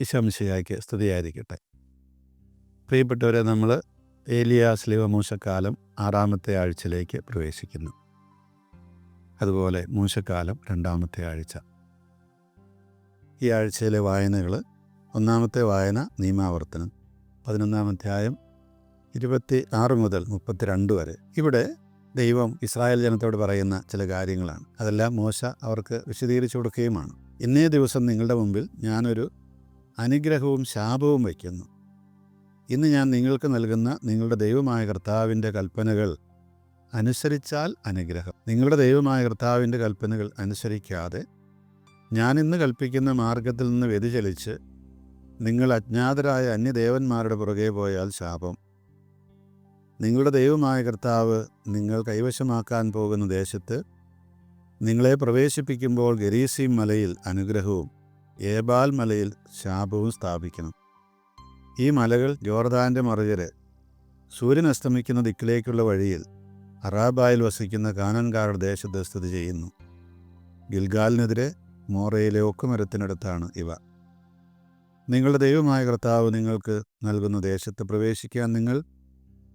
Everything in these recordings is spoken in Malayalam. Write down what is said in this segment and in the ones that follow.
ഈശോമിശിഹായ്ക്ക് സ്തുതിയായിരിക്കട്ടെ. പ്രിയപ്പെട്ടവരെ നമ്മൾ ഏലിയ സ്ലീവ മൂശക്കാലം ആറാമത്തെ ആഴ്ചയിലേക്ക് പ്രവേശിക്കുന്നു. അതുപോലെ മൂശക്കാലം രണ്ടാമത്തെ ആഴ്ച. ഈ ആഴ്ചയിലെ വായനകൾ ഒന്നാമത്തെ വായന നിയമാവർത്തനം പതിനൊന്നാമധ്യായം ഇരുപത്തി ആറ് മുതൽ മുപ്പത്തിരണ്ട് വരെ. ഇവിടെ ദൈവം ഇസ്രായേൽ ജനത്തോട് പറയുന്ന ചില കാര്യങ്ങളാണ്. അതെല്ലാം മോശ അവർക്ക് വിശദീകരിച്ചു കൊടുക്കുകയുമാണ്. ഇന്നേ ദിവസം നിങ്ങളുടെ മുമ്പിൽ ഞാനൊരു അനുഗ്രഹവും ശാപവും വയ്ക്കുന്നു. ഇന്ന് ഞാൻ നിങ്ങൾക്ക് നൽകുന്ന നിങ്ങളുടെ ദൈവമായ കർത്താവിന്റെ കൽപ്പനകൾ അനുസരിച്ചാൽ അനുഗ്രഹം. നിങ്ങളുടെ ദൈവമായ കർത്താവിന്റെ കൽപ്പനകൾ അനുസരിക്കാതെ ഞാൻ ഇന്ന് കൽപ്പിക്കുന്ന മാർഗത്തിൽ നിന്ന് വ്യതിചലിച്ച് നിങ്ങൾ അജ്ഞാതരായ അന്യദേവന്മാരുടെ പുറകെ പോയാൽ ശാപം. നിങ്ങളുടെ ദൈവമായ കർത്താവ് നിങ്ങൾ കൈവശമാക്കാൻ പോകുന്ന ദേശത്ത് നിങ്ങളെ പ്രവേശിപ്പിക്കുമ്പോൾ ഗരീസീം മലയിൽ അനുഗ്രഹവും ഏബാൽ മലയിൽ ശാപവും സ്ഥാപിക്കണം. ഈ മലകൾ ജോർദാന്റെ മറുകര സൂര്യൻ അസ്തമിക്കുന്ന ദിക്കിലേക്കുള്ള വഴിയിൽ അറാബായിൽ വസിക്കുന്ന കാനൻകാരുടെ ദേശത്ത് സ്ഥിതി ചെയ്യുന്നു. ഗിൽഗാലിനെതിരെ മോറയിലെ ഒക്കുമരത്തിനടുത്താണ് ഇവ. നിങ്ങളുടെ ദൈവമായ കർത്താവ് നിങ്ങൾക്ക് നൽകുന്ന ദേശത്ത് പ്രവേശിക്കാൻ നിങ്ങൾ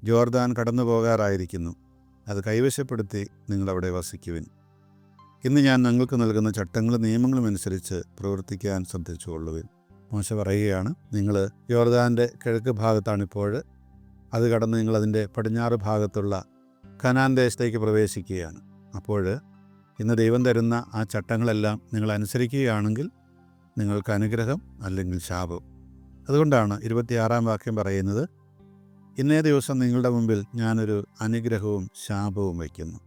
ജോർദാൻ കടന്നു പോകാറായിരിക്കുന്നു അത് കൈവശപ്പെടുത്തി നിങ്ങളവിടെ വസിക്കുവിൻ. ഇന്ന് ഞാൻ നിങ്ങൾക്ക് നൽകുന്ന ചട്ടങ്ങളും നിയമങ്ങളും അനുസരിച്ച് പ്രവർത്തിക്കാൻ ശ്രദ്ധിച്ചുകൊള്ളുവിൻ മോശ പറയുകയാണ് നിങ്ങൾ യോർദാന്റെ കിഴക്ക് ഭാഗത്താണിപ്പോൾ. അത് കടന്ന് നിങ്ങൾ അതിന്റെ പടിഞ്ഞാറ് ഭാഗത്തുള്ള കനാൻ ദേശത്തേക്ക് പ്രവേശിക്കുകയാണ്. അപ്പോൾ ഇന്ന് ദൈവം തരുന്ന ആ ചട്ടങ്ങളെല്ലാം നിങ്ങൾ അനുസരിക്കുകയാണെങ്കിൽ നിങ്ങൾക്ക് അനുഗ്രഹം അല്ലെങ്കിൽ ശാപം. അതുകൊണ്ടാണ് ഇരുപത്തിയാറാം വാക്യം പറയുന്നത് ഇന്നേ ദിവസം നിങ്ങളുടെ മുമ്പിൽ ഞാനൊരു അനുഗ്രഹവും ശാപവും വയ്ക്കുന്നു.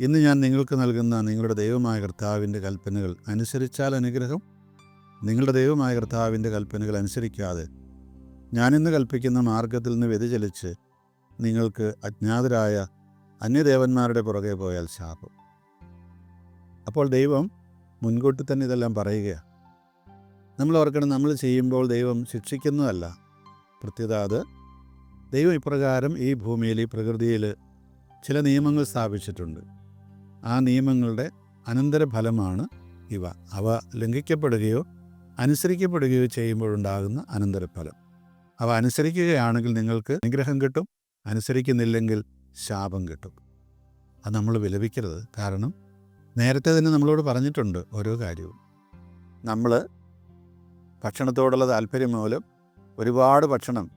ഇന്ന് ഞാൻ നിങ്ങൾക്ക് നൽകുന്ന നിങ്ങളുടെ ദൈവമായ കർത്താവിന്റെ കൽപ്പനകൾ അനുസരിച്ചാൽ അനുഗ്രഹം. നിങ്ങളുടെ ദൈവമായ കർത്താവിന്റെ കൽപ്പനകൾ അനുസരിക്കാതെ ഞാനിന്ന് കൽപ്പിക്കുന്ന മാർഗത്തിൽ നിന്ന് വ്യതിചലിച്ച് നിങ്ങൾക്ക് അജ്ഞാതരായ അന്യദേവന്മാരുടെ പുറകെ പോയാൽ ശാപം. അപ്പോൾ ദൈവം മുൻകൂട്ടി തന്നെ ഇതെല്ലാം പറയുകയാണ് നമ്മൾ ഓർക്കണം നമ്മൾ ചെയ്യുമ്പോൾ ദൈവം ശിക്ഷിക്കുന്നതല്ല. പ്രത്യേകത അത് ദൈവം ഇപ്രകാരം ഈ ഭൂമിയിൽ ഈ പ്രകൃതിയിൽ ചില നിയമങ്ങൾ സ്ഥാപിച്ചിട്ടുണ്ട്. ആ നിയമങ്ങളുടെ അനന്തരഫലമാണ് ഇവ. അവ ലംഘിക്കപ്പെടുകയോ അനുസരിക്കപ്പെടുകയോ ചെയ്യുമ്പോഴുണ്ടാകുന്ന അനന്തരഫലം. അവ അനുസരിക്കുകയാണെങ്കിൽ നിങ്ങൾക്ക് അനുഗ്രഹം കിട്ടും അനുസരിക്കുന്നില്ലെങ്കിൽ ശാപം കിട്ടും. അത് നമ്മൾ വിലപിക്കരുത്. കാരണം നേരത്തെ തന്നെ നമ്മളോട് പറഞ്ഞിട്ടുണ്ട് ഓരോ കാര്യവും. നമ്മൾ ഭക്ഷണത്തോടുള്ള താല്പര്യം മൂലം ഒരുപാട് ഭക്ഷണം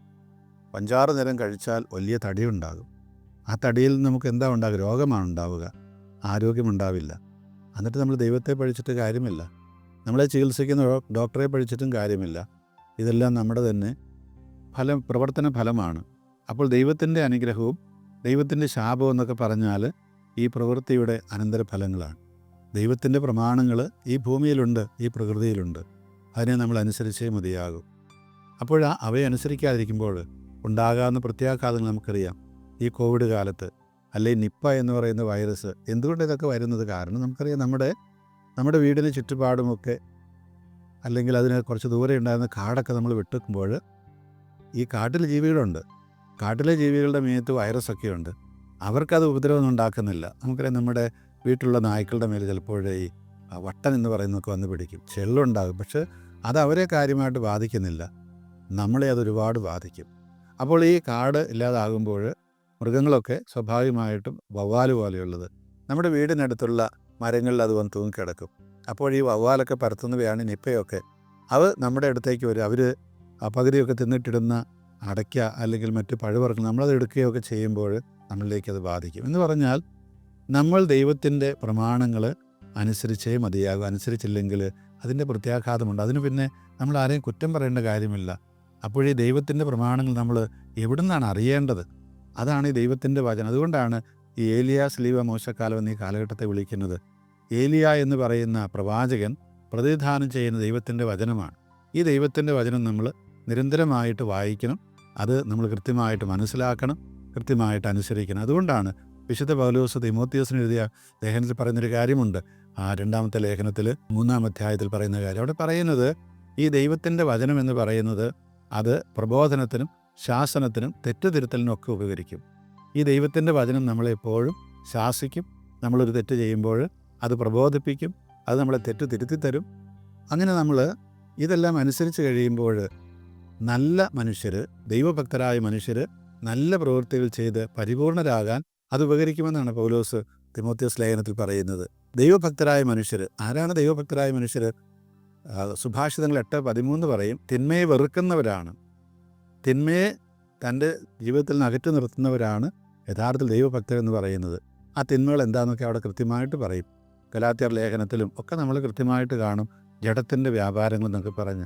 അഞ്ചാറ് നേരം കഴിച്ചാൽ വലിയ തടിയുണ്ടാകും. ആ തടിയിൽ നമുക്ക് എന്താ ഉണ്ടാകുക? രോഗമാണ് ഉണ്ടാവുക. ആരോഗ്യമുണ്ടാവില്ല. എന്നിട്ട് നമ്മൾ ദൈവത്തെ പഴിച്ചിട്ട് കാര്യമില്ല. നമ്മളെ ചികിത്സിക്കുന്ന ഡോക്ടറെ പഴിച്ചിട്ടും കാര്യമില്ല. ഇതെല്ലാം നമ്മുടെ തന്നെ ഫലം പ്രവർത്തന ഫലമാണ്. അപ്പോൾ ദൈവത്തിന്റെ അനുഗ്രഹവും ദൈവത്തിന്റെ ശാപവും എന്നൊക്കെ പറഞ്ഞാൽ ഈ പ്രവൃത്തിയുടെ അനന്തരഫലങ്ങളാണ്. ദൈവത്തിന്റെ പ്രമാണങ്ങൾ ഈ ഭൂമിയിലുണ്ട് ഈ പ്രകൃതിയിലുണ്ട്. അതിനെ നമ്മൾ അനുസരിച്ചേ മതിയാകും. അപ്പോൾ അവയെ അനുസരിക്കാതിരിക്കുമ്പോൾ ഉണ്ടാകാവുന്ന പ്രത്യാഘാതങ്ങൾ നമുക്കറിയാം. ഈ കോവിഡ് കാലത്ത് അല്ലെങ്കിൽ നിപ്പ എന്ന് പറയുന്ന വൈറസ് എന്തുകൊണ്ട് ഇതൊക്കെ വരുന്നത്? കാരണം നമുക്കറിയാം നമ്മുടെ നമ്മുടെ വീടിന് ചുറ്റുപാടുമൊക്കെ അല്ലെങ്കിൽ അതിന് കുറച്ച് ദൂരെ ഉണ്ടായിരുന്ന കാടൊക്കെ നമ്മൾ വെട്ടുമ്പോൾ ഈ കാട്ടിലെ ജീവികളുണ്ട്. കാട്ടിലെ ജീവികളുടെ മേത്ത് വൈറസൊക്കെ ഉണ്ട്. അവർക്കത് ഉപദ്രവമൊന്നും ഉണ്ടാക്കുന്നില്ല. നമുക്കറിയാം നമ്മുടെ വീട്ടിലുള്ള നായ്ക്കളുടെ മേൽ ചിലപ്പോൾ ഈ വട്ടൻ എന്ന് പറയുന്നതൊക്കെ വന്ന് പിടിക്കും. ചെള്ളുണ്ടാകും. പക്ഷെ അത് അവരെ കാര്യമായിട്ട് ബാധിക്കുന്നില്ല. നമ്മളെ അത് ഒരുപാട് ബാധിക്കും. അപ്പോൾ ഈ കാട് ഇല്ലാതാകുമ്പോൾ മൃഗങ്ങളൊക്കെ സ്വാഭാവികമായിട്ടും വവ്വാൽ പോലെയുള്ളത്. നമ്മുടെ വീടിനടുത്തുള്ള മരങ്ങളിൽ അത് വന്ന് തൂങ്ങിക്കിടക്കും അപ്പോൾ ഈ വവ്വാലൊക്കെ പരത്തുന്നവയാണ് നിപ്പയൊക്കെ. അവ നമ്മുടെ അടുത്തേക്ക് വരും. അവർ ആ പകുതിയൊക്കെ തിന്നിട്ടിടുന്ന അടയ്ക്ക അല്ലെങ്കിൽ മറ്റ് പഴുവർഗങ്ങൾ നമ്മളത് എടുക്കുകയൊക്കെ ചെയ്യുമ്പോൾ നമ്മളിലേക്ക് അത് ബാധിക്കും. എന്ന് പറഞ്ഞാൽ നമ്മൾ ദൈവത്തിന്റെ പ്രമാണങ്ങൾ അനുസരിച്ചേ മതിയാകും. അനുസരിച്ചില്ലെങ്കിൽ അതിന്റെ പ്രത്യാഘാതമുണ്ട്. അതിന് പിന്നെ നമ്മൾ ആരെയും കുറ്റം പറയേണ്ട കാര്യമില്ല. അപ്പോഴീ ദൈവത്തിന്റെ പ്രമാണങ്ങൾ നമ്മൾ എവിടെ നിന്നാണ് അറിയേണ്ടത്? അതാണ് ദൈവത്തിന്റെ വചനം. അതുകൊണ്ടാണ് ഈ ഏലിയ സ്ലീവ മോശക്കാലം എന്നീ കാലഘട്ടത്തെ വിളിക്കുന്നത്. ഏലിയ എന്ന് പറയുന്ന പ്രവാചകൻ പ്രതിനിധാനം ചെയ്യുന്ന ദൈവത്തിന്റെ വചനമാണ്. ഈ ദൈവത്തിന്റെ വചനം നമ്മൾ നിരന്തരമായിട്ട് വായിക്കണം. അത് നമ്മൾ കൃത്യമായിട്ട് മനസ്സിലാക്കണം കൃത്യമായിട്ട് അനുസരിക്കണം. അതുകൊണ്ടാണ് വിശുദ്ധ പൗലോസ് തിമോത്തിയോസിന് എഴുതിയ ലേഖനത്തിൽ പറയുന്നൊരു കാര്യമുണ്ട്. ആ രണ്ടാമത്തെ ലേഖനത്തിൽ മൂന്നാം അധ്യായത്തിൽ പറയുന്ന കാര്യം. അവിടെ പറയുന്നത് ഈ ദൈവത്തിന്റെ വചനം എന്ന് പറയുന്നത് അത് പ്രബോധനത്തിനും ശാസനത്തിനും തെറ്റുതിരുത്തലിനും ഒക്കെ ഉപകരിക്കും. ഈ ദൈവത്തിന്റെ വചനം നമ്മളെപ്പോഴും ശാസിക്കും. നമ്മളൊരു തെറ്റ് ചെയ്യുമ്പോൾ അത് പ്രബോധിപ്പിക്കും. അത് നമ്മളെ തെറ്റ് തിരുത്തി തരും അങ്ങനെ നമ്മൾ ഇതെല്ലാം അനുസരിച്ച് കഴിയുമ്പോൾ നല്ല മനുഷ്യർ ദൈവഭക്തരായ മനുഷ്യർ നല്ല പ്രവൃത്തികൾ ചെയ്ത് പരിപൂർണരാകാൻ അത് ഉപകരിക്കുമെന്നാണ് പൗലോസ് തിമോത്യസ് ലേഖനത്തിൽ പറയുന്നത്. ദൈവഭക്തരായ മനുഷ്യർ ആരാണ് ദൈവഭക്തരായ മനുഷ്യർ സുഭാഷിതങ്ങൾ എട്ട് പതിമൂന്ന് പറയും തിന്മയെ വെറുക്കുന്നവരാണ്. തിന്മയെ തന്റെ ജീവിതത്തിൽ നിന്ന് അകറ്റി നിർത്തുന്നവരാണ് യഥാർത്ഥത്തിൽ ദൈവഭക്തരെന്ന് പറയുന്നത്. ആ തിന്മകൾ എന്താണെന്നൊക്കെ അവിടെ കൃത്യമായിട്ട് പറയും. ഗലാത്യർ ലേഖനത്തിലും ഒക്കെ നമ്മൾ കൃത്യമായിട്ട് കാണും. ജഡത്തിന്റെ വ്യാപാരങ്ങൾ എന്നൊക്കെ പറഞ്ഞ്.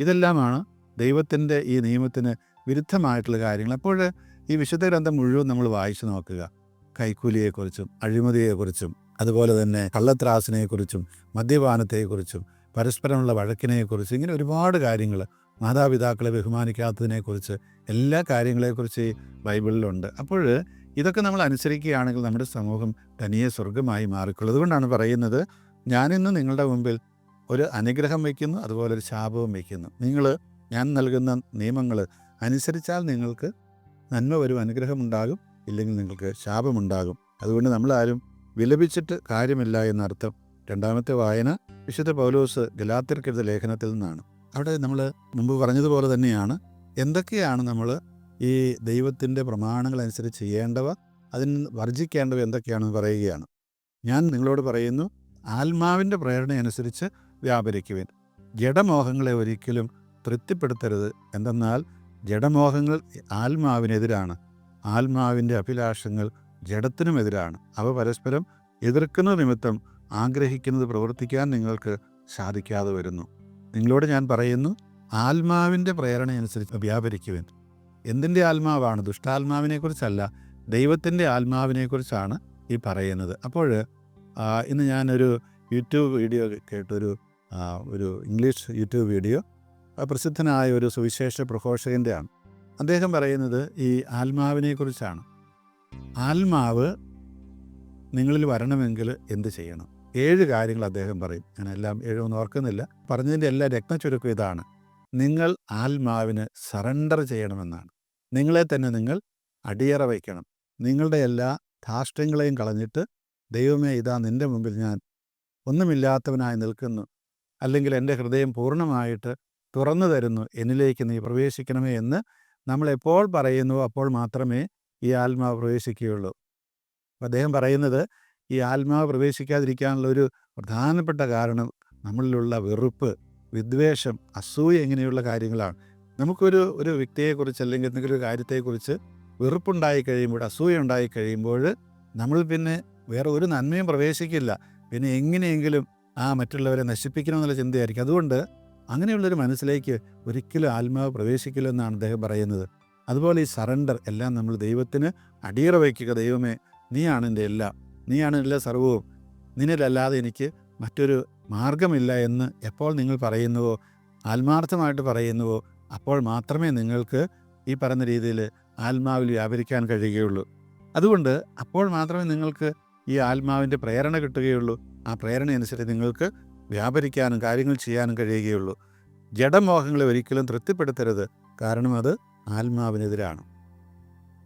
ഇതെല്ലാമാണ് ദൈവത്തിന്റെ ഈ നിയമത്തിന് വിരുദ്ധമായിട്ടുള്ള കാര്യങ്ങൾ. അപ്പോൾ ഈ വിശുദ്ധ ഗ്രന്ഥം മുഴുവൻ നമ്മൾ വായിച്ചു നോക്കുക. കൈക്കൂലിയെക്കുറിച്ചും അഴിമതിയെക്കുറിച്ചും അതുപോലെ തന്നെ കള്ളത്രാസിനെക്കുറിച്ചും മദ്യപാനത്തെക്കുറിച്ചും പരസ്പരമുള്ള വഴക്കിനെക്കുറിച്ചും ഇങ്ങനെ ഒരുപാട് കാര്യങ്ങൾ മാതാപിതാക്കളെ ബഹുമാനിക്കാത്തതിനെക്കുറിച്ച് എല്ലാ കാര്യങ്ങളെക്കുറിച്ച് ബൈബിളിലുണ്ട്. അപ്പോൾ ഇതൊക്കെ നമ്മൾ അനുസരിക്കുകയാണെങ്കിൽ നമ്മുടെ സമൂഹം തനിയെ സ്വർഗമായി മാറിക്കൊള്ളും. അതുകൊണ്ടാണ് പറയുന്നത് ഞാനിന്ന് നിങ്ങളുടെ മുമ്പിൽ ഒരു അനുഗ്രഹം വയ്ക്കുന്നു അതുപോലെ ഒരു ശാപവും വയ്ക്കുന്നു. നിങ്ങൾ ഞാൻ നൽകുന്ന നിയമങ്ങൾ അനുസരിച്ചാൽ നിങ്ങൾക്ക് നന്മ വരും അനുഗ്രഹമുണ്ടാകും ഇല്ലെങ്കിൽ നിങ്ങൾക്ക് ശാപമുണ്ടാകും. അതുകൊണ്ട് നമ്മളാരും വിലപിച്ചിട്ട് കാര്യമില്ല എന്നർത്ഥം രണ്ടാമത്തെ വായന വിശുദ്ധ പൗലോസ് ഗലാത്തിർക്കെഴുത ലേഖനത്തിൽ നിന്നാണ്. അവിടെ നമ്മൾ മുമ്പ് പറഞ്ഞതുപോലെ തന്നെയാണ്. എന്തൊക്കെയാണ് നമ്മൾ ഈ ദൈവത്തിന്റെ പ്രമാണങ്ങൾ അനുസരിച്ച് ചെയ്യേണ്ടവ അതിന് വർജിക്കേണ്ടവ എന്തൊക്കെയാണെന്ന് പറയുകയാണ്. ഞാൻ നിങ്ങളോട് പറയുന്നു ആത്മാവിന്റെ പ്രേരണ അനുസരിച്ച് വ്യാപരിക്കുവിൻ. ജഡമോഹങ്ങളെ ഒരിക്കലും തൃപ്തിപ്പെടുത്തരുത്. എന്തെന്നാൽ ജഡമോഹങ്ങൾ ആത്മാവിനെതിരാണ്. ആത്മാവിന്റെ അഭിലാഷങ്ങൾ ജഡത്തിനുമെതിരാണ് അവ പരസ്പരം എതിർക്കുന്ന നിമിത്തം ആഗ്രഹിക്കുന്നത് പ്രവർത്തിക്കാൻ നിങ്ങൾക്ക് സാധിക്കാതെ വരുന്നു. നിങ്ങളോട് ഞാൻ പറയുന്നു ആത്മാവിന്റെ പ്രേരണയനുസരിച്ച് വ്യാപരിക്കുവാൻ. എന്തിന്റെ ആത്മാവാണ്? ദുഷ്ടാത്മാവിനെക്കുറിച്ചല്ല ദൈവത്തിന്റെ ആത്മാവിനെക്കുറിച്ചാണ് ഈ പറയുന്നത്. അപ്പോൾ ഇന്ന് ഞാനൊരു യൂട്യൂബ് വീഡിയോ കേട്ടൊരു ഒരു ഇംഗ്ലീഷ് യൂട്യൂബ് വീഡിയോ പ്രസിദ്ധനായ ഒരു സുവിശേഷ പ്രഘോഷകന്റെയാണ്. അദ്ദേഹം പറയുന്നത് ഈ ആത്മാവിനെക്കുറിച്ചാണ്. ആത്മാവ് നിങ്ങളിൽ വരണമെങ്കിൽ എന്ത് ചെയ്യണം? ഏഴ് കാര്യങ്ങൾ അദ്ദേഹം പറയും. ഞാൻ എല്ലാം ഏഴൊന്നും ഓർക്കുന്നില്ല. പറഞ്ഞതിന്റെ എല്ലാ രത്നച്ചുരുക്കം ഇതാണ്. നിങ്ങൾ ആത്മാവിന് സറണ്ടർ ചെയ്യണമെന്നാണ്. നിങ്ങളെ തന്നെ നിങ്ങൾ അടിയറ വയ്ക്കണം. നിങ്ങളുടെ എല്ലാ ധാഷ്ടങ്ങളെയും കളഞ്ഞിട്ട് ദൈവമേ ഇതാ നിന്റെ മുമ്പിൽ ഞാൻ ഒന്നുമില്ലാത്തവനായി നിൽക്കുന്നു. അല്ലെങ്കിൽ എന്റെ ഹൃദയം പൂർണമായിട്ട് തുറന്നു തരുന്നു. എന്നിലേക്ക് നീ പ്രവേശിക്കണമേ എന്ന് നമ്മളെപ്പോൾ പറയുന്നുവോ അപ്പോൾ മാത്രമേ ഈ ആത്മാവ് പ്രവേശിക്കുകയുള്ളൂ. അദ്ദേഹം പറയുന്നത് ഈ ആത്മാവ് പ്രവേശിക്കാതിരിക്കാനുള്ള ഒരു പ്രധാനപ്പെട്ട കാരണം നമ്മളിലുള്ള വെറുപ്പ് വിദ്വേഷം അസൂയ ഇങ്ങനെയുള്ള കാര്യങ്ങളാണ്. നമുക്കൊരു ഒരു വ്യക്തിയെക്കുറിച്ച് അല്ലെങ്കിൽ എന്തെങ്കിലും ഒരു കാര്യത്തെക്കുറിച്ച് വെറുപ്പുണ്ടായി കഴിയുമ്പോൾ അസൂയ ഉണ്ടായി കഴിയുമ്പോൾ നമ്മൾ പിന്നെ വേറെ ഒരു നന്മയും പ്രവേശിക്കില്ല. പിന്നെ എങ്ങനെയെങ്കിലും ആ മറ്റുള്ളവരെ നശിപ്പിക്കണമെന്നുള്ള ചിന്തയായിരിക്കും. അതുകൊണ്ട് അങ്ങനെയുള്ളൊരു മനസ്സിലേക്ക് ഒരിക്കലും ആത്മാവ് പ്രവേശിക്കില്ലെന്നാണ് അദ്ദേഹം പറയുന്നത്. അതുപോലെ ഈ സറണ്ടർ എല്ലാം നമ്മൾ ദൈവത്തിന് അടിയറ വയ്ക്കുക. ദൈവമേ നീയാണ് എന്റെ എല്ലാം. നീയാണ് എല്ലാ സർവവും നിന്നിലല്ലാതെ എനിക്ക് മറ്റൊരു മാർഗമില്ല എന്ന് എപ്പോൾ നിങ്ങൾ പറയുന്നുവോ ആത്മാർത്ഥമായിട്ട് പറയുന്നുവോ അപ്പോൾ മാത്രമേ നിങ്ങൾക്ക് ഈ പറഞ്ഞ രീതിയിൽ ആത്മാവിൽ വ്യാപരിക്കാൻ കഴിയുകയുള്ളൂ. അതുകൊണ്ട് അപ്പോൾ മാത്രമേ നിങ്ങൾക്ക് ഈ ആത്മാവിന്റെ പ്രേരണ കിട്ടുകയുള്ളൂ. ആ പ്രേരണ അനുസരിച്ച് നിങ്ങൾക്ക് വ്യാപരിക്കാനും കാര്യങ്ങൾ ചെയ്യാനും കഴിയുകയുള്ളൂ. ജഡമോഹങ്ങളെ ഒരിക്കലും തൃപ്തിപ്പെടുത്തരുത്. കാരണം അത് ആത്മാവിനെതിരാണ്.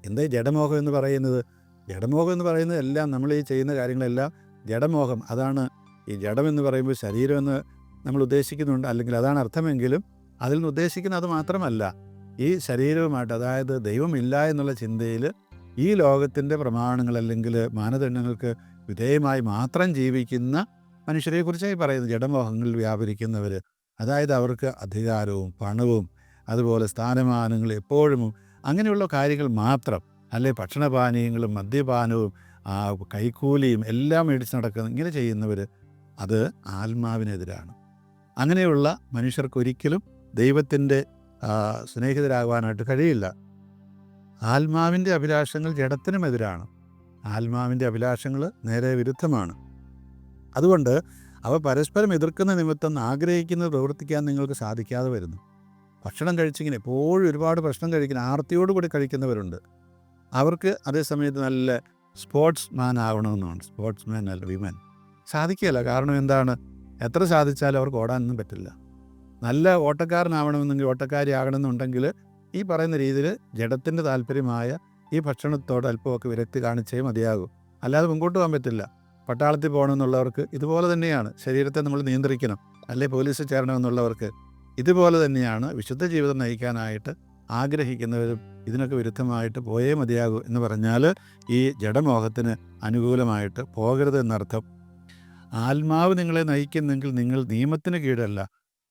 എന്തേ ജഡമോഹം എന്ന് പറയുന്നത്? ജഡമോഹം എന്ന് പറയുന്നത് എല്ലാം നമ്മൾ ഈ ചെയ്യുന്ന കാര്യങ്ങളെല്ലാം ജഡമോഹം. അതാണ് ഈ ജഡം എന്ന് പറയുമ്പോൾ ശരീരം എന്ന് നമ്മൾ ഉദ്ദേശിക്കുന്നുണ്ട്. അല്ലെങ്കിൽ അതാണ് അർത്ഥമെങ്കിലും അതിൽ നിന്ന് ഉദ്ദേശിക്കുന്നത് അത് മാത്രമല്ല. ഈ ശരീരവുമായിട്ട് അതായത് ദൈവമില്ല എന്നുള്ള ചിന്തയിൽ ഈ ലോകത്തിന്റെ പ്രമാണങ്ങൾ അല്ലെങ്കിൽ മാനദണ്ഡങ്ങൾക്ക് വിധേയമായി മാത്രം ജീവിക്കുന്ന മനുഷ്യരെക്കുറിച്ചായി പറയുന്നത് ജഡമോഹങ്ങളിൽ വ്യാപരിക്കുന്നവർ. അതായത് അവർക്ക് അധികാരവും പണവും അതുപോലെ സ്ഥാനമാനങ്ങൾ എപ്പോഴും അങ്ങനെയുള്ള കാര്യങ്ങൾ മാത്രം. അല്ലെ ഭക്ഷണപാനീയങ്ങളും മദ്യപാനവും ആ കൈക്കൂലിയും എല്ലാം മേടിച്ച് നടക്കുന്ന ഇങ്ങനെ ചെയ്യുന്നവർ അത് ആത്മാവിനെതിരാണ്. അങ്ങനെയുള്ള മനുഷ്യർക്കൊരിക്കലും ദൈവത്തിന്റെ സ്നേഹിതരാകുവാനായിട്ട് കഴിയില്ല. ആത്മാവിന്റെ അഭിലാഷങ്ങൾ ജഡത്തിനുമെതിരാണ് ആത്മാവിന്റെ അഭിലാഷങ്ങൾ നേരെ വിരുദ്ധമാണ്. അതുകൊണ്ട് അവ പരസ്പരം എതിർക്കുന്ന നിമിത്തം ആഗ്രഹിക്കുന്നത് പ്രവർത്തിക്കാൻ നിങ്ങൾക്ക് സാധിക്കാതെ വരുന്നു. ഭക്ഷണം കഴിച്ചിങ്ങനെ എപ്പോഴും ഒരുപാട് ഭക്ഷണം കഴിക്കുന്ന ആർത്തിയോടുകൂടി കഴിക്കുന്നവരുണ്ട്. അവർക്ക് അതേ സമയത്ത് നല്ല സ്പോർട്സ് മാൻ ആവണമെന്നാണ്. സ്പോർട്സ് മാൻ അല്ല വിമൻ. സാധിക്കുകയില്ല. കാരണം എന്താണ്? എത്ര സാധിച്ചാലും അവർക്ക് ഓടാനൊന്നും പറ്റില്ല. നല്ല ഓട്ടക്കാരനാവണമെന്നെങ്കിൽ ഓട്ടക്കാരി ആകണമെന്നുണ്ടെങ്കിൽ ഈ പറയുന്ന രീതിയിൽ ജഡത്തിന്റെ താല്പര്യമായ ഈ ഭക്ഷണത്തോട് അല്പമൊക്കെ വിരക്തി കാണിച്ചേ മതിയാകൂ. അല്ലാതെ മുമ്പോട്ട് പോകാൻ പറ്റില്ല. പട്ടാളത്തിൽ പോകണമെന്നുള്ളവർക്ക് ഇതുപോലെ തന്നെയാണ്. ശരീരത്തെ നമ്മൾ നിയന്ത്രിക്കണം. അല്ലെ പോലീസിൽ ചേരണമെന്നുള്ളവർക്ക് ഇതുപോലെ തന്നെയാണ് വിശുദ്ധ ജീവിതം നയിക്കാനായിട്ട് ആഗ്രഹിക്കുന്നവരും ഇതിനൊക്കെ വിരുദ്ധമായിട്ട് പോയേ മതിയാകൂ എന്ന് പറഞ്ഞാൽ ഈ ജഡമോഹത്തിന് അനുകൂലമായിട്ട് പോകരുത് എന്നർത്ഥം. ആത്മാവ് നിങ്ങളെ നയിക്കുന്നെങ്കിൽ നിങ്ങൾ നിയമത്തിന് കീഴല്ല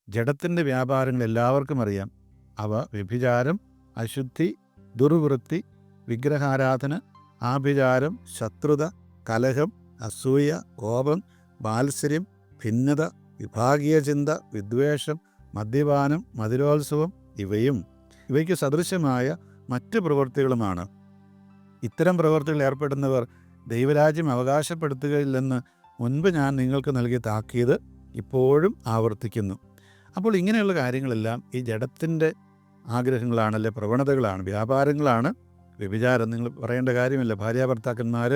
ജഡത്തിന്റെ വ്യാപാരങ്ങൾ എല്ലാവർക്കും അറിയാം. അവ വ്യഭിചാരം അശുദ്ധി ദുർവൃത്തി വിഗ്രഹാരാധന ആഭിചാരം ശത്രുത കലഹം അസൂയ കോപം വാത്സര്യം ഭിന്നത വിഭാഗീയ ചിന്ത വിദ്വേഷം മദ്യപാനം മധുരോത്സവം ഇവയും ഇവയ്ക്ക് സദൃശമായ മറ്റ് പ്രവൃത്തികളുമാണ് ഇത്തരം പ്രവൃത്തികൾ ഏർപ്പെടുന്നവർ ദൈവരാജ്യം അവകാശപ്പെടുത്തുകയില്ലെന്ന് മുൻപ് ഞാൻ നിങ്ങൾക്ക് നൽകിയ താക്കീത് ഇപ്പോഴും ആവർത്തിക്കുന്നു. അപ്പോൾ ഇങ്ങനെയുള്ള കാര്യങ്ങളെല്ലാം ഈ ജഡത്തിന്റെ ആഗ്രഹങ്ങളാണ് അല്ലെ പ്രവണതകളാണ് വ്യാപാരങ്ങളാണ്? വ്യഭിചാരം നിങ്ങൾ പറയേണ്ട കാര്യമില്ല. ഭാര്യ ഭർത്താക്കന്മാർ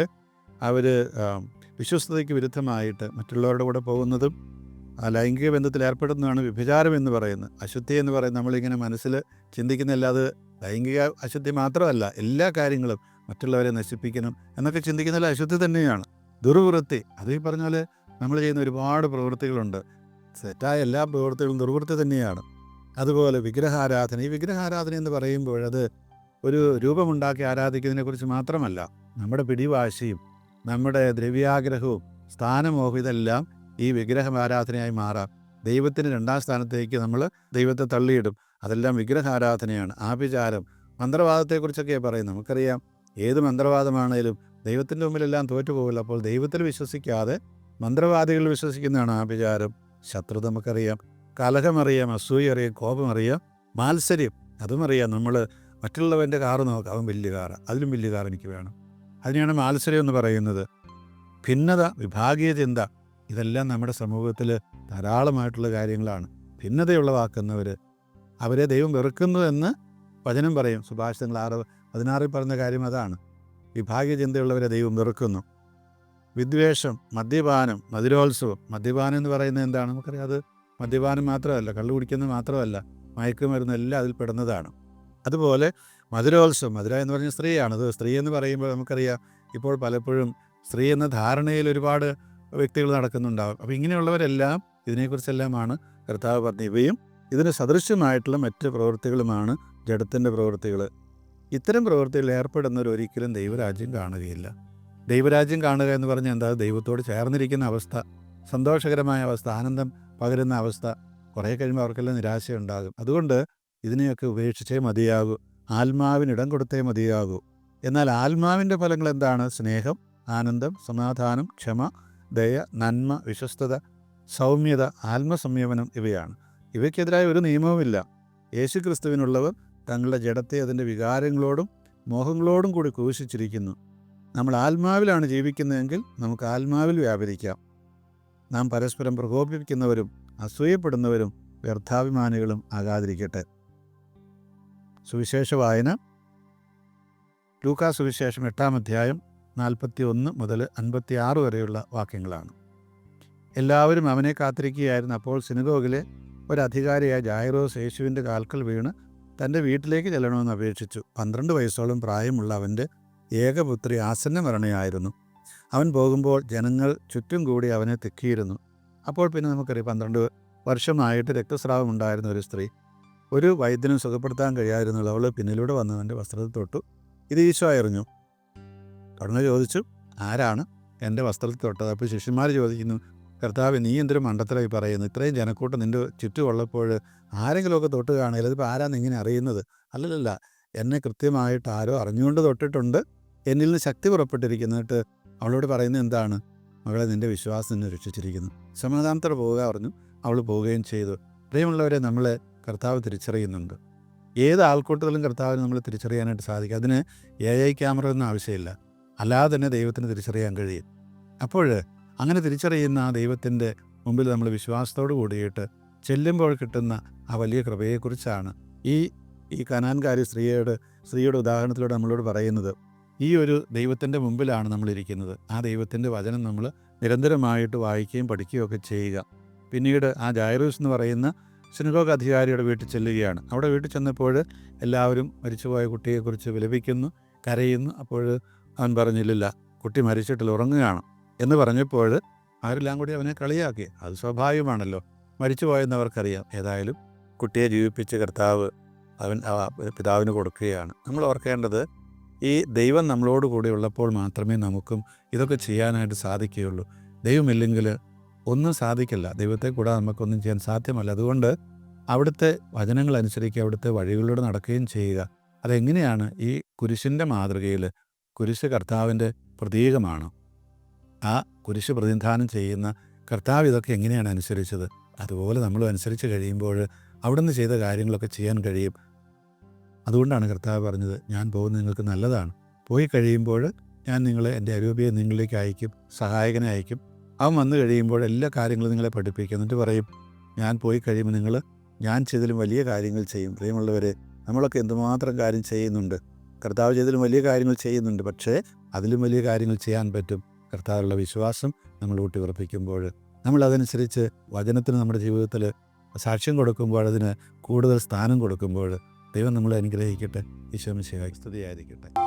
അവർ വിശ്വസ്തതയ്ക്ക് വിരുദ്ധമായിട്ട് മറ്റുള്ളവരുടെ കൂടെ പോകുന്നതും ലൈംഗിക ബന്ധത്തിൽ ഏർപ്പെടുന്നതാണ് വ്യഭിചാരം എന്ന് പറയുന്നത്. അശുദ്ധി എന്ന് പറയുന്നത് നമ്മളിങ്ങനെ മനസ്സിൽ ചിന്തിക്കുന്നില്ലാതെ ലൈംഗിക അശുദ്ധി മാത്രമല്ല എല്ലാ കാര്യങ്ങളും മറ്റുള്ളവരെ നശിപ്പിക്കണം എന്നൊക്കെ ചിന്തിക്കുന്നതിൽ അശുദ്ധി തന്നെയാണ്. ദുർവൃത്തി അത് ഈ പറഞ്ഞാൽ നമ്മൾ ചെയ്യുന്ന ഒരുപാട് പ്രവൃത്തികളുണ്ട്. സെറ്റായ എല്ലാ പ്രവൃത്തികളും ദുർവൃത്തി തന്നെയാണ്. അതുപോലെ വിഗ്രഹാരാധന ഈ വിഗ്രഹാരാധന എന്ന് പറയുമ്പോൾ അത് ഒരു രൂപമുണ്ടാക്കി ആരാധിക്കുന്നതിനെക്കുറിച്ച് മാത്രമല്ല നമ്മുടെ പിടിവാശിയും നമ്മുടെ ദ്രവ്യാഗ്രഹവും സ്ഥാനമോഹം ഇതെല്ലാം ഈ വിഗ്രഹം ആരാധനയായി മാറാം. ദൈവത്തിന് രണ്ടാം സ്ഥാനത്തേക്ക് നമ്മൾ ദൈവത്തെ തള്ളിയിടും. അതെല്ലാം വിഗ്രഹാരാധനയാണ്. ആഭിചാരം. മന്ത്രവാദത്തെക്കുറിച്ചൊക്കെ പറയും നമുക്കറിയാം. ഏത് മന്ത്രവാദമാണേലും ദൈവത്തിന്റെ മുമ്പിലെല്ലാം തോറ്റുപോകില്ല. അപ്പോൾ ദൈവത്തിൽ വിശ്വസിക്കാതെ മന്ത്രവാദികൾ വിശ്വസിക്കുന്നതാണ് ആഭിചാരം. ശത്രുത നമുക്കറിയാം. കലഹമറിയാം അസൂയ അറിയാം കോപമറിയാം മാത്സര്യം. അതും അറിയാം നമ്മൾ മറ്റുള്ളവന്റെ കാറ് നോക്കാം. അവൻ വലിയ കാറ്. അതിലും വലിയ കാർ എനിക്ക് വേണം. അതിനെയാണ് മാത്സര്യം എന്ന് പറയുന്നത്. ഭിന്നത വിഭാഗീയ ചിന്ത ഇതെല്ലാം നമ്മുടെ സമൂഹത്തിൽ ധാരാളമായിട്ടുള്ള കാര്യങ്ങളാണ്. ഭിന്നതയുള്ളവാക്കുന്നവർ അവരെ ദൈവം വെറുക്കുന്നു എന്ന് വചനം പറയും. സുഭാഷിതങ്ങൾ ആറ് പതിനാറിൽ പറഞ്ഞ കാര്യം അതാണ്. വിഭാഗീയ ചിന്തയുള്ളവരെ ദൈവം വെറുക്കുന്നു. വിദ്വേഷം മദ്യപാനം മധുരോത്സവം. മദ്യപാനം എന്ന് പറയുന്നത് എന്താണ്? നമുക്കറിയാം അത് മദ്യപാനം മാത്രമല്ല കള്ളു കുടിക്കുന്നത് മാത്രമല്ല മയക്കുമരുന്ന് എല്ലാം അതിൽ പെടുന്നതാണ്. അതുപോലെ മധുരോത്സവം മധുര എന്ന് പറഞ്ഞ സ്ത്രീയാണ്. അത് സ്ത്രീ എന്ന് പറയുമ്പോൾ നമുക്കറിയാം ഇപ്പോൾ പലപ്പോഴും സ്ത്രീ എന്ന ധാരണയിൽ ഒരുപാട് വ്യക്തികൾ നടക്കുന്നുണ്ടാകും അപ്പോൾ ഇങ്ങനെയുള്ളവരെല്ലാം ഇതിനെക്കുറിച്ചെല്ലാമാണ് കർത്താവ് പറഞ്ഞ ഇവയും ഇതിന് സദൃശ്യമായിട്ടുള്ള മറ്റ് പ്രവൃത്തികളുമാണ് ജഡത്തിന്റെ പ്രവൃത്തികൾ ഇത്തരം പ്രവൃത്തികളിൽ ഏർപ്പെടുന്നവർ ഒരിക്കലും ദൈവരാജ്യം കാണുകയില്ല. ദൈവരാജ്യം കാണുക എന്ന് പറഞ്ഞാൽ എന്താ? ദൈവത്തോട് ചേർന്നിരിക്കുന്ന അവസ്ഥ സന്തോഷകരമായ അവസ്ഥ ആനന്ദം പകരുന്ന അവസ്ഥ കുറേ കഴിയുമ്പോൾ അവർക്കെല്ലാം നിരാശയുണ്ടാകും. അതുകൊണ്ട് ഇതിനെയൊക്കെ ഉപേക്ഷിച്ചേ മതിയാകൂ. ആത്മാവിന് ഇടം കൊടുത്തേ മതിയാകൂ. എന്നാൽ ആത്മാവിന്റെ ഫലങ്ങൾ എന്താണ്? സ്നേഹം ആനന്ദം സമാധാനം ക്ഷമ ദയ നന്മ വിശ്വസ്തത സൗമ്യത ആത്മസംയമനം ഇവയാണ്. ഇവയ്ക്കെതിരായ ഒരു നിയമവുമില്ല. യേശു ക്രിസ്തുവിനുള്ളവർ തങ്ങളുടെ ജഡത്തെ അതിന്റെ വികാരങ്ങളോടും മോഹങ്ങളോടും കൂടി ക്രൂശിച്ചിരിക്കുന്നു. നമ്മൾ ആത്മാവിലാണ് ജീവിക്കുന്നതെങ്കിൽ നമുക്ക് ആത്മാവിൽ വ്യാപരിക്കാം. നാം പരസ്പരം പ്രകോപിപ്പിക്കുന്നവരും അസൂയപ്പെടുന്നവരും വ്യർത്ഥാഭിമാനികളും ആകാതിരിക്കട്ടെ. സുവിശേഷ വായന. ലൂക്കാ സുവിശേഷം എട്ടാം അധ്യായം നാൽപ്പത്തി ഒന്ന് മുതൽ അൻപത്തി ആറ് വരെയുള്ള വാക്യങ്ങളാണ്. എല്ലാവരും അവനെ കാത്തിരിക്കുകയായിരുന്നു. അപ്പോൾ സിനഗോഗിലെ ഒരധികാരിയായ ജായറോസ് യേശുവിന്റെ കാൽക്കൽ വീണ് തന്റെ വീട്ടിലേക്ക് ചെല്ലണമെന്ന് അപേക്ഷിച്ചു. പന്ത്രണ്ട് വയസ്സോളം പ്രായമുള്ള അവന്റെ ഏകപുത്രി ആസന്ന മരണയായിരുന്നു അവൻ പോകുമ്പോൾ ജനങ്ങൾ ചുറ്റും കൂടി അവനെ തെക്കിയിരുന്നു. അപ്പോൾ പിന്നെ നമുക്കറിയാം പന്ത്രണ്ട് വർഷമായിട്ട് രക്തസ്രാവം ഉണ്ടായിരുന്ന ഒരു സ്ത്രീ ഒരു വൈദ്യനും സുഖപ്പെടുത്താൻ കഴിയാതിരുന്നുള്ള അവൾ പിന്നിലൂടെ വന്നവന്റെ വസ്ത്രത്തിൽ തൊട്ടു. ഇത് ഈശോ അറിഞ്ഞു. തുടർന്ന് ചോദിച്ചു ആരാണ്? എന്റെ വസ്ത്രത്തിൽ തൊട്ടത്. അപ്പോൾ ശിഷ്യന്മാർ ചോദിക്കുന്നു കർത്താവ് നീ എന്തൊരു മണ്ടത്തിലായി പറയുന്നു? ഇത്രയും ജനക്കൂട്ടം നിന്റെ ചുറ്റുമുള്ളപ്പോൾ ആരെങ്കിലുമൊക്കെ തൊട്ട് കാണുകയില്ല. ഇതിപ്പോൾ ആരാന്ന് ഇങ്ങനെ അറിയുന്നത്? അല്ലല്ല എന്നെ കൃത്യമായിട്ട് ആരോ അറിഞ്ഞുകൊണ്ട് തൊട്ടിട്ടുണ്ട്. എന്നിൽ നിന്ന് ശക്തി പുറപ്പെട്ടിരിക്കുന്നിട്ട് അവളോട് പറയുന്നത് എന്താണ്? മകളെ നിന്റെ വിശ്വാസം നിന്നെ രക്ഷിച്ചിരിക്കുന്നു. സമാധാനത്തോടെ പോവുക പറഞ്ഞു. അവൾ പോവുകയും ചെയ്തു. പ്രിയമുള്ളവരെ നമ്മളെ കർത്താവ് തിരിച്ചറിയുന്നുണ്ട്. ഏത് ആൾക്കൂട്ടത്തിലും കർത്താവിനെ നമ്മൾ തിരിച്ചറിയാനായിട്ട് സാധിക്കും. അതിന് എ ഐ ക്യാമറ ഒന്നും ആവശ്യമില്ല. അല്ലാതെ തന്നെ ദൈവത്തിന് തിരിച്ചറിയാൻ കഴിയും. അപ്പോൾ അങ്ങനെ തിരിച്ചറിയുന്ന ആ ദൈവത്തിന്റെ മുമ്പിൽ നമ്മൾ വിശ്വാസത്തോട് കൂടിയിട്ട് ചെല്ലുമ്പോൾ കിട്ടുന്ന ആ വലിയ കൃപയെക്കുറിച്ചാണ് ഈ ഈ കനാൻകാരി സ്ത്രീയോട് സ്ത്രീയുടെ ഉദാഹരണത്തിലൂടെ നമ്മളോട് പറയുന്നത്. ഈ ഒരു ദൈവത്തിന്റെ മുമ്പിലാണ് നമ്മളിരിക്കുന്നത് ആ ദൈവത്തിന്റെ വചനം നമ്മൾ നിരന്തരമായിട്ട് വായിക്കുകയും പഠിക്കുകയും ഒക്കെ ചെയ്യുക. പിന്നീട് ആ ജൈറൂസ് എന്ന് പറയുന്ന സിനഗോഗ് അധികാരിയുടെ വീട്ടിൽ ചെല്ലുകയാണ്. അവിടെ വീട്ടിൽ ചെന്നപ്പോൾ എല്ലാവരും മരിച്ചുപോയ കുട്ടിയെക്കുറിച്ച് വിലപിക്കുന്നു കരയുന്നു. അപ്പോൾ അവൻ പറഞ്ഞില്ലില്ല കുട്ടി മരിച്ചിട്ടില്ല ഉറങ്ങുകയാണ് എന്ന് പറഞ്ഞപ്പോൾ ആരെല്ലാം കൂടി അവനെ കളിയാക്കി. അത് സ്വാഭാവികമാണല്ലോ. മരിച്ചുപോയെന്ന് ഏതായാലും കുട്ടിയെ ജീവിപ്പിച്ച് കർത്താവ് അവൻ പിതാവിന് കൊടുക്കുകയാണ്. നമ്മൾ ഓർക്കേണ്ടത് ഈ ദൈവം നമ്മളോട് കൂടി ഉള്ളപ്പോൾ മാത്രമേ നമുക്കും ഇതൊക്കെ ചെയ്യാനായിട്ട് സാധിക്കുകയുള്ളൂ. ദൈവമില്ലെങ്കിൽ ഒന്നും സാധിക്കില്ല. ദൈവത്തെ കൂടാതെ നമുക്കൊന്നും ചെയ്യാൻ സാധ്യമല്ല. അതുകൊണ്ട് അവിടുത്തെ വചനങ്ങൾ അനുസരിക്കുക അവിടുത്തെ വഴികളിലൂടെ നടക്കുകയും ചെയ്യുക. അതെങ്ങനെയാണ് ഈ കുരിശിന്റെ മാതൃകയിൽ കുരിശ് കർത്താവിന്റെ പ്രതീകമാണ്. ആ കുരിശ് പ്രതിനിധാനം ചെയ്യുന്ന കർത്താവ് ഇതൊക്കെ എങ്ങനെയാണ് അനുസരിച്ചത്? അതുപോലെ നമ്മൾ അനുസരിച്ച് കഴിയുമ്പോൾ അവിടുന്ന് ചെയ്ത കാര്യങ്ങളൊക്കെ ചെയ്യാൻ കഴിയും. അതുകൊണ്ടാണ് കർത്താവ് പറഞ്ഞത് ഞാൻ പോകുന്നത് നിങ്ങൾക്ക് നല്ലതാണ്. പോയി കഴിയുമ്പോൾ ഞാൻ നിങ്ങളെ എന്റെ അരൂപിയെ നിങ്ങളിലേക്ക് അയക്കും സഹായകനെ അയക്കും. അവൻ വന്നു കഴിയുമ്പോൾ എല്ലാ കാര്യങ്ങളും നിങ്ങളെ പഠിപ്പിക്കും. എന്നിട്ട് പറയും ഞാൻ പോയി കഴിയുമ്പോൾ നിങ്ങൾ ഞാൻ ചെയ്തതിലും വലിയ കാര്യങ്ങൾ ചെയ്യും. പ്രിയമുള്ളവരെ നമ്മളൊക്കെ എന്തുമാത്രം കാര്യം ചെയ്യുന്നുണ്ട്. കർത്താവ് ചെയ്തതിലും വലിയ കാര്യങ്ങൾ ചെയ്യുന്നുണ്ട്. പക്ഷേ അതിലും വലിയ കാര്യങ്ങൾ ചെയ്യാൻ പറ്റും. കർത്താവിലുള്ള വിശ്വാസം നമ്മൾ ഊട്ടി ഉറപ്പിക്കുമ്പോൾ നമ്മൾ അതനുസരിച്ച് വചനത്തിന് നമ്മുടെ ജീവിതത്തിൽ സാക്ഷ്യം കൊടുക്കുമ്പോൾ അതിന് കൂടുതൽ സ്ഥാനം കൊടുക്കുമ്പോൾ ദൈവം നമ്മളെ അനുഗ്രഹിക്കട്ടെ. ഈശോ മിശിഹായ്ക്ക് സ്തുതിയായിരിക്കട്ടെ.